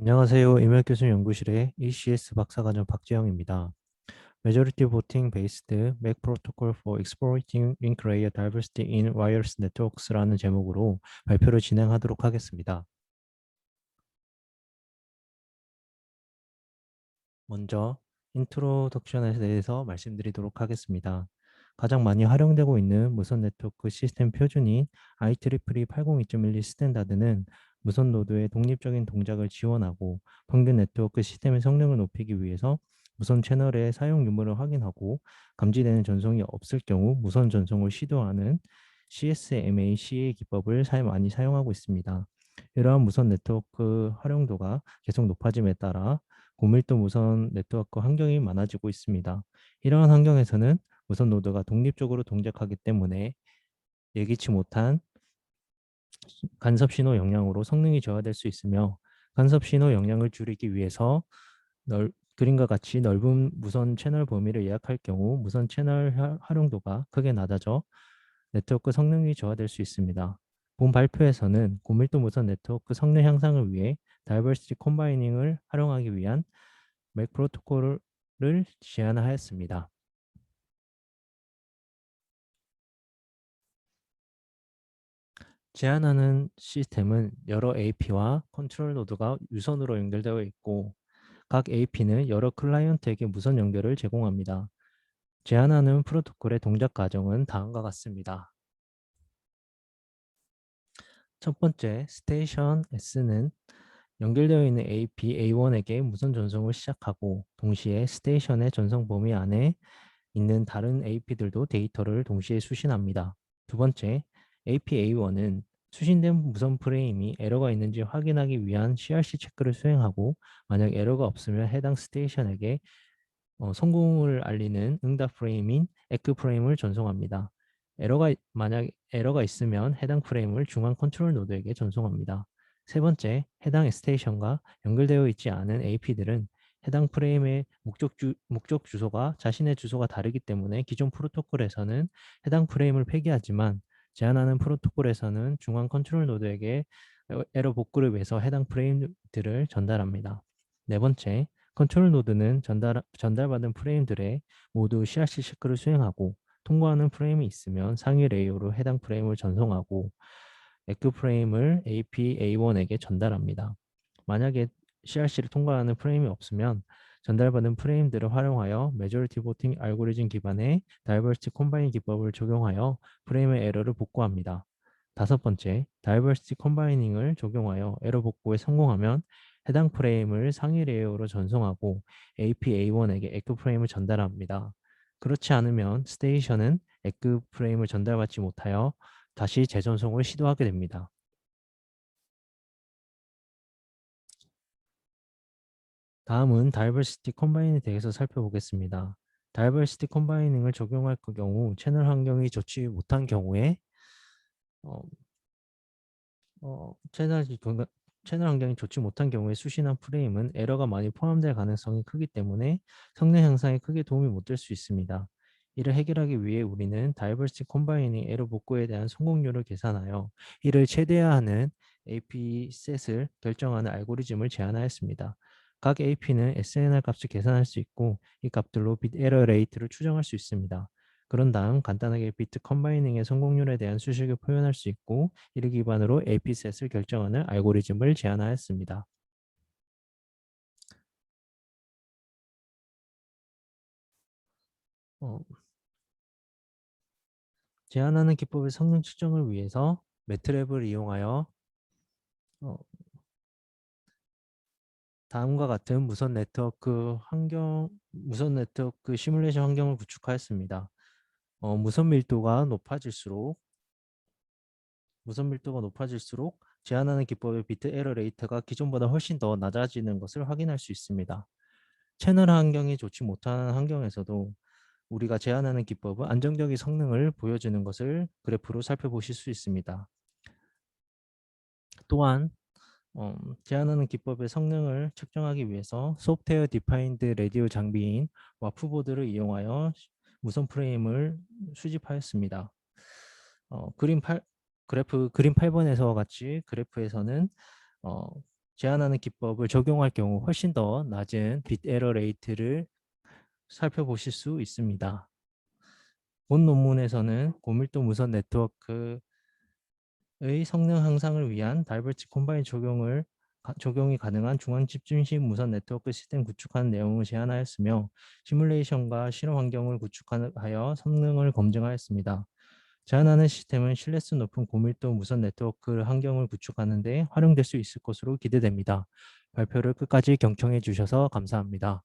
안녕하세요. 임혁 교수 연구실의 ECS 박사과정 박재영입니다. Majority Voting Based MAC Protocol for Exploiting Link Layer Diversity in Wireless Networks라는 제목으로 발표를 진행하도록 하겠습니다. 먼저 인트로덕션에 대해서 말씀드리도록 하겠습니다. 가장 많이 활용되고 있는 무선 네트워크 시스템 표준인 IEEE 802.12 스탠다드는 무선 노드의 독립적인 동작을 지원하고 평균 네트워크 시스템의 성능을 높이기 위해서 무선 채널의 사용 유무를 확인하고 감지되는 전송이 없을 경우 무선 전송을 시도하는 CSMA CA 기법을 많이 사용하고 있습니다. 이러한 무선 네트워크 활용도가 계속 높아짐에 따라 고밀도 무선 네트워크 환경이 많아지고 있습니다. 이러한 환경에서는 무선 노드가 독립적으로 동작하기 때문에 예기치 못한 간섭 신호 영향으로 성능이 저하될 수 있으며 간섭 신호 영향을 줄이기 위해서 넓, 그림과 같이 넓은 무선 채널 범위를 예약할 경우 무선 채널 활용도가 크게 낮아져 네트워크 성능이 저하될 수 있습니다. 본 발표에서는 고밀도 무선 네트워크 성능 향상을 위해 다이버시티 콤바이닝을 활용하기 위한 맥 프로토콜을 제안하였습니다. 제안하는 시스템은 여러 AP와 컨트롤 노드가 유선으로 연결되어 있고 각 AP는 여러 클라이언트에게 무선 연결을 제공합니다. 제안하는 프로토콜의 동작 과정은 다음과 같습니다. 첫 번째, 스테이션 S는 연결되어 있는 AP A1에게 무선 전송을 시작하고 동시에 스테이션의 전송 범위 안에 있는 다른 AP들도 데이터를 동시에 수신합니다. 두 번째, APA1은 수신된 무선 프레임이 에러가 있는지 확인하기 위한 CRC 체크를 수행하고 만약 에러가 없으면 해당 스테이션에게 어, 성공을 알리는 응답 프레임인 에크 프레임을 전송합니다. 에러가 만약 에러가 있으면 해당 프레임을 중앙 컨트롤 노드에게 전송합니다. 세 번째, 해당 스테이션과 연결되어 있지 않은 AP들은 해당 프레임의 목적, 주, 목적 주소가 자신의 주소가 다르기 때문에 기존 프로토콜에서는 해당 프레임을 폐기하지만 제안하는 프로토콜에서는 중앙 컨트롤 노드에게 에러 복구를 위해서 해당 프레임들을 전달합니다. 네 번째, 컨트롤 노드는 전달, 전달받은 프레임들의 모두 CRC 체크를 수행하고 통과하는 프레임이 있으면 상위 레이어로 해당 프레임을 전송하고 에크 프레임을 AP-A1에게 전달합니다. 만약에 CRC를 통과하는 프레임이 없으면 전달받은 프레임들을 활용하여 메조리티 보팅 알고리즘 기반의 다이버시티 콤바인 기법을 적용하여 프레임의 에러를 복구합니다. 다섯 번째, 다이버시티 콤바이닝을 적용하여 에러 복구에 성공하면 해당 프레임을 상위 레이어로 전송하고 APA1에게 에크 프레임을 전달합니다. 그렇지 않으면 스테이션은 에크 프레임을 전달받지 못하여 다시 재전송을 시도하게 됩니다. 다음은 다이버시티 컴바인에 대해서 살펴보겠습니다. 다이버시티 컴바이닝을 적용할 그 경우 채널 환경이 좋지 못한 경우에 어, 어, 채널, 채널 환경이 좋지 못한 경우에 수신한 프레임은 에러가 많이 포함될 가능성이 크기 때문에 성능 향상에 크게 도움이 못 될 수 있습니다. 이를 해결하기 위해 우리는 다이버시티 콤바이닝 에러 복구에 대한 성공률을 계산하여 이를 최대화하는 AP 셋을 결정하는 알고리즘을 제안하였습니다. 각 AP는 SNR 값을 계산할 수 있고 이 값들로 빗 에러 레이트를 추정할 수 있습니다. 그런 다음 간단하게 비트 컴바이닝의 성공률에 대한 수식을 표현할 수 있고 이를 기반으로 AP 셋을 결정하는 알고리즘을 제안하였습니다. 어, 제안하는 기법의 성능 측정을 위해서 매트랩을 이용하여 어, 다음과 같은 무선 네트워크 환경, 무선 네트워크 시뮬레이션 환경을 구축하였습니다. 어, 무선 밀도가 높아질수록 무선 밀도가 높아질수록 제한하는 기법의 비트 에러 레이트가 기존보다 훨씬 더 낮아지는 것을 확인할 수 있습니다. 채널 환경이 좋지 못한 환경에서도 우리가 제한하는 기법은 안정적인 성능을 보여주는 것을 그래프로 살펴보실 수 있습니다. 또한 어, 제한하는 기법의 성능을 측정하기 위해서 소프트웨어 디파인드 레디오 장비인 와프보드를 이용하여 무선 프레임을 수집하였습니다. 어, 그림 8, 그래프 그림 8번에서 같이 그래프에서는 어, 제한하는 기법을 적용할 경우 훨씬 더 낮은 빗 에러 레이트를 살펴보실 수 있습니다. 본 논문에서는 고밀도 무선 네트워크 의 성능 향상을 위한 다이버티 콤바인 적용을 가- 적용이 가능한 중앙 집중식 무선 네트워크 시스템 구축하는 내용을 제안하였으며 시뮬레이션과 실험 환경을 구축하여 성능을 검증하였습니다. 제안하는 시스템은 신뢰성 높은 고밀도 무선 네트워크 환경을 구축하는 데 활용될 수 있을 것으로 기대됩니다. 발표를 끝까지 경청해 주셔서 감사합니다.